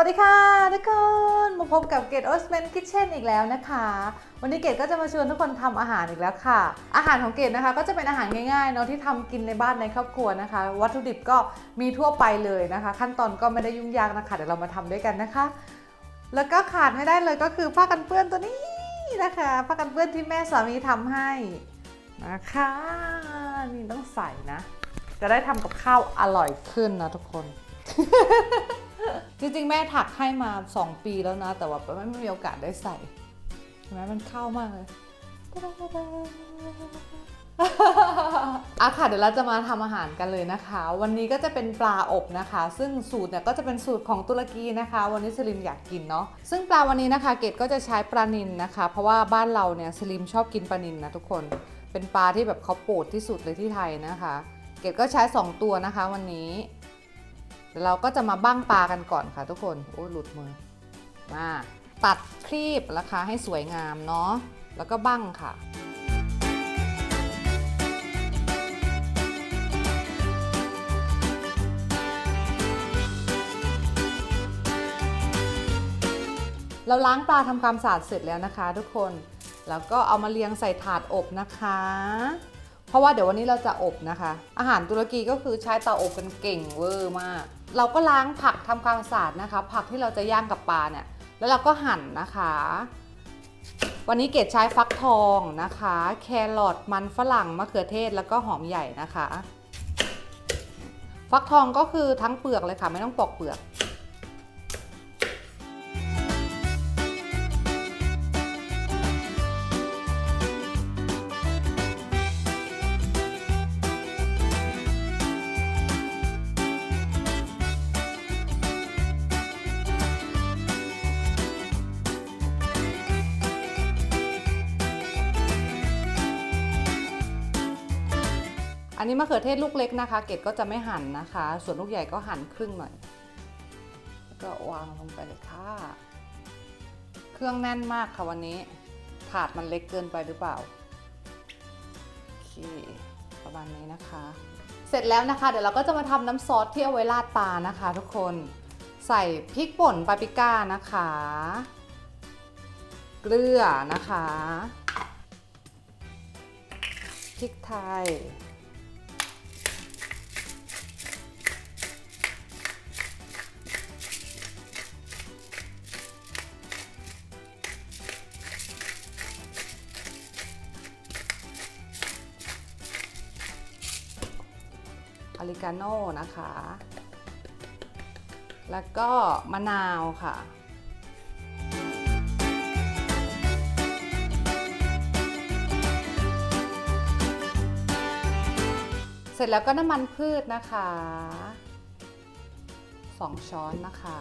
วัสดีค่ะทุกคนมาพบกับเกดโอสเมนคิทเช่นอีกแล้วนะคะ วันนี้เกดก็จะมาชวนทุกคนทำอาหารอีกแล้วค่ะ อาหารของเกดนะคะก็จะเป็นอาหารง่ายๆเนาะที่ทำกินในบ้านในครอบครัวนะคะ วัตถุดิบก็มีทั่วไปเลยนะคะ ขั้นตอนก็ไม่ได้ยุ่งยากนะคะเดี๋ยวเรามาทำด้วยกันนะคะ แล้วก็ขาดไม่ได้เลยก็คือผ้ากันเปื้อนตัวนี้นะคะผ้ากันเปื้อนที่แม่สามีทำให้นะคะนี่ต้องใส่นะ จะได้ทำกับข้าวอร่อยขึ้นนะทุกคน จริงๆ แม่ถักให้มา 2 ปีแล้วนะ แต่ว่าไม่มีโอกาสได้ใส่เห็นไหมมันเข้ามากเลยอะค่ะเดี๋ยวเราจะมาทำอาหารกันเลยนะคะ วันนี้ก็จะเป็นปลาอบนะคะ ซึ่งสูตรเนี่ยก็จะเป็นสูตรของตุรกีนะคะ วันนี้สลิมอยากกินเนาะซึ่งปลาวันนี้นะคะ เกดก็จะใช้ปลานินนะคะ เพราะว่าบ้านเราเนี่ยสลิมชอบกินปลานินนะทุกคนเป็นปลาที่แบบเขาโปรดที่สุดเลยที่ไทยนะคะ เกดก็ใช้ 2 ตัวนะคะ วันนี้ ดี๋ยวเราก็จะมาบั้งปลากันก่อนค่ะทุกคน โอ้หลุดมือ มาตัดครีบนะคะให้สวยงามเนาะ แล้วก็บั้งค่ะเราล้างปลาทำความสะอาดเสร็จแล้วนะคะ ทุกคน แล้วก็เอามาเรียงใส่ถาดอบนะคะ เพราะว่าเดี๋ยววันนี้เราจะอบนะคะ อาหารตุรกีก็คือใช้เตาอบกันเก่งเวอร์มาก เราก็ล้างผักทำความสะอาดนะคะ ผักที่เราจะย่างกับปลาเนี่ย แล้วเราก็หั่นนะคะ วันนี้เกดใช้ฟักทองนะคะ แครอทมันฝรั่งมะเขือเทศแล้วก็หอมใหญ่นะคะ ฟักทองก็คือทั้งเปลือกเลยค่ะ ไม่ต้องปอกเปลือก อันนี้มะเขือเทศลูกเล็กนะคะ เกดก็จะไม่หั่นนะคะ ส่วนลูกใหญ่ก็หั่นครึ่งหน่อย แล้วก็วางลงไปเลยค่ะ เครื่องแน่นมากค่ะวันนี้ ถาดมันเล็กเกินไปหรือเปล่า โอเค ประมาณนี้นะคะ เสร็จแล้วนะคะ เดี๋ยวเราก็จะมาทำน้ำซอสที่เอาไว้ราดปลานะคะ ทุกคน ใส่พริกป่นปาปริก้านะคะ เกลือนะคะ พริกไทย ริกาโน่นะคะ แล้วก็มะนาวค่ะ เสร็จแล้วก็น้ำมันพืชนะคะ 2 ช้อนนะคะ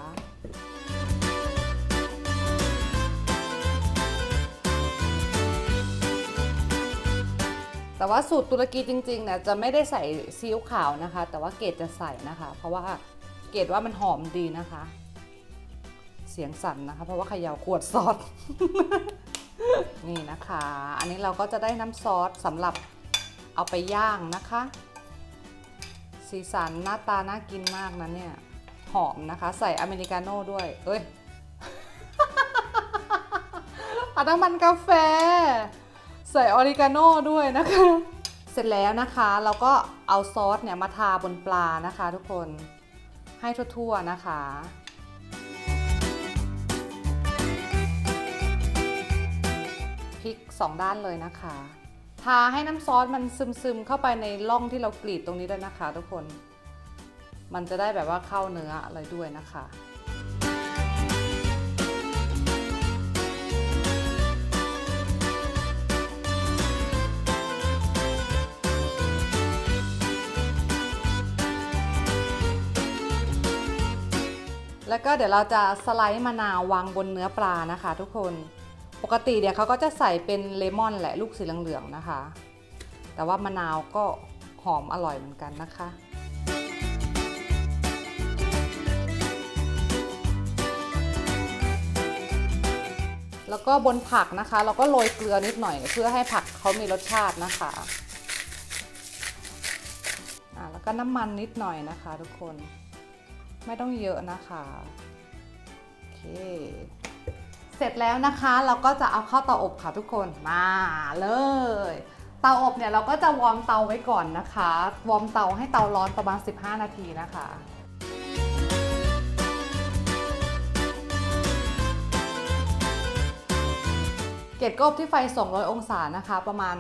แต่ว่าสูตรตุรกีจริงๆเนี่ยจะไม่ได้ใส่ซีอิ๊วขาวนะคะ แต่ว่าเกดจะใส่นะคะ เพราะว่าเกดว่ามันหอมดีนะคะ เสียงสั่นนะคะ เพราะว่าเขย่าขวดซอสนี่นะคะ อันนี้เราก็จะได้น้ำซอสสำหรับเอาไปย่างนะคะ สีสันหน้าตาน่ากินมากนะเนี่ย หอมนะคะ ใส่อเมริกาโน่ด้วยเอ้ยอาน้ำมันกาแฟ ใส่ออริกาโน่ด้วยนะคะ เสร็จแล้วนะคะ เราก็เอาซอสเนี่ยมาทาบนปลานะคะ ทุกคนให้ทั่วๆนะคะพริกสองด้านเลยนะคะ ทาให้น้ำซอสมันซึมๆเข้าไปในร่องที่เรากรีดตรงนี้ด้วยนะคะ ทุกคน มันจะได้แบบว่าเข้าเนื้ออะไรด้วยนะคะ แล้วก็เดี๋ยวเราจะสไลด์มะนาววางบนเนื้อปลานะคะ ทุกคน ปกติเดี๋ยวเขาก็จะใส่เป็นเลมอนแหละลูกสีเหลืองๆนะคะ แต่ว่ามะนาวก็หอมอร่อยเหมือนกันนะคะแล้วก็บนผักนะคะ เราก็โรยเกลือนิดหน่อย เพื่อให้ผักเขามีรสชาตินะคะอ่าแล้วก็น้ำมันนิดหน่อยนะคะทุกคน ไม่ต้องเยอะนะคะเค เสร็จแล้วนะคะเราก็จะเอาเข้าเตาอบค่ะทุกคนมาเลย เตาอบเนี่ยเราก็จะวอร์มเตาไว้ก่อนนะคะ วอร์มเตาให้เตาร้อนประมาณ 15 นาทีนะคะเกรดก็อบที่ไฟ 200 องศานะคะ ประมาณ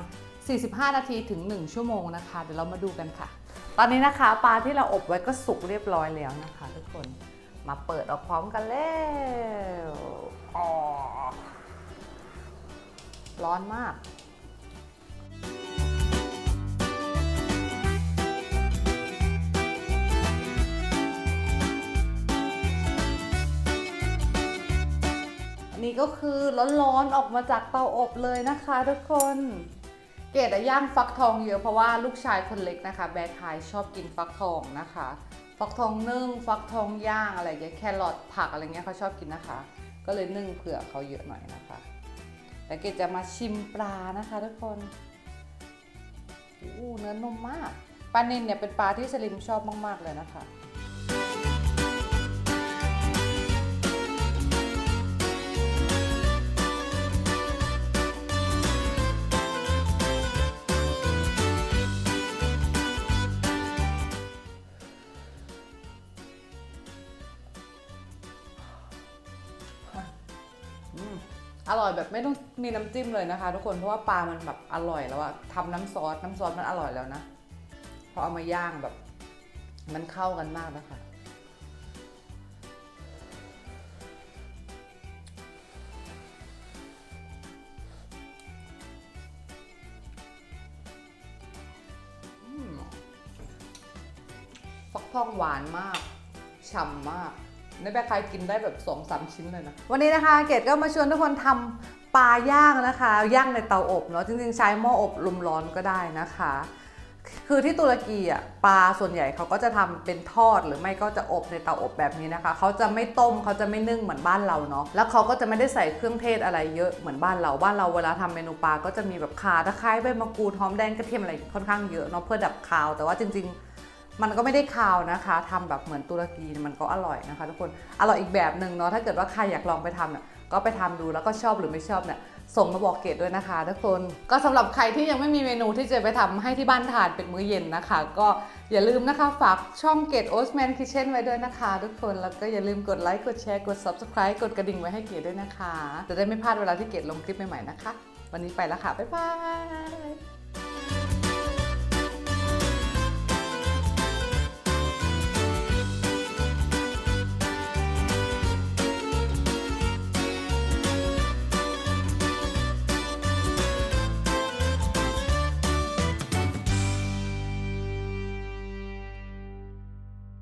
45 นาทีถึง 1 ชั่วโมงนะคะ เดี๋ยวเรามาดูกันค่ะ ตอนนี้นะคะปลาที่เราอบไว้ก็สุกเรียบร้อยแล้วนะคะ ทุกคนมาเปิดออกพร้อมกันแล้วอ๋อร้อนมากอันนี้ก็คือร้อนๆออกมาจากเตาอบเลยนะคะทุกคน เกดอะย่างฟักทองเยอะเพราะว่าลูกชายคนเล็กนะคะ แบร์คายชอบกินฟักทองนะคะ ฟักทองนึ่ง ฟักทองย่างอะไรอย่างเงี้ยแครอทผักอะไรเงี้ยเขาชอบกินนะคะ ก็เลยนึ่งเผื่อเขาเยอะหน่อยนะคะแล้วเกดจะมาชิมปลานะคะทุกคนอู้เนื้อนุ่มมากปลานิลเนี่ยเป็นปลาที่สลิมชอบมาก ๆเลยนะคะ อร่อยแบบไม่ต้องมีน้ำจิ้มเลยนะคะ ทุกคนเพราะว่าปลามันแบบอร่อยแล้วอะทำน้ำซอสน้ำซอสมันอร่อยแล้วนะพอเอามาย่างแบบ มันเข้ากันมากนะคะฟักทองหวานมาก ฉ่ำมาก ในแบบใครกินได้แบบ2อสชิ้นเลยนะ วันนี้นะคะเกดก็มาชวนทุกคนทำปลาย่างนะคะ ย่างในเตาอบเนาะจริงๆ ใช้หม้ออบลมร้อนก็ได้นะคะ คือที่ตุรกีอะปลาส่วนใหญ่เขาก็จะทำเป็นทอดหรือไม่ก็จะอบในเตาอบแบบนี้นะคะเขาจะไม่ต้มเขาจะไม่นึ่งเหมือนบ้านเราเนาะแล้วเขาก็จะไม่ได้ใส่เครื่องเทศอะไรเยอะเหมือนบ้านเราบ้านเราเวลาทำเมนูปลาก็จะมีแบบข่าตะไคร้ใบมะกรูดหอมแดงกระเทียมอะไรค่อนข้างเยอะเนาะเพื่อดับคาวแต่ว่าจริงๆ มันก็ไม่ได้คาวนะคะทำแบบเหมือนตุรกีมันก็อร่อยนะคะ ทุกคนอร่อยอีกแบบหนึ่งเนาะถ้าเกิดว่าใครอยากลองไปทำเนี่ยก็ไปทำดูแล้วก็ชอบหรือไม่ชอบเนี่ยส่งมาบอกเกดด้วยนะคะทุกคนก็สำหรับใครที่ยังไม่มีเมนูที่จะไปทำให้ที่บ้านทานเป็นมื้อเย็นนะคะ ก็อย่าลืมนะคะฝากช่องเกดโอสแมนคิเช่นไว้ด้วยนะคะ ทุกคนแล้วก็อย่าลืมกดไลค์กดแชร์กด subscribe กดกระดิ่งไว้ให้เกดด้วยนะคะ จะได้ไม่พลาดเวลาที่เกดลงคลิปใหม่ๆนะคะ วันนี้ไปแล้วค่ะบ๊ายบาย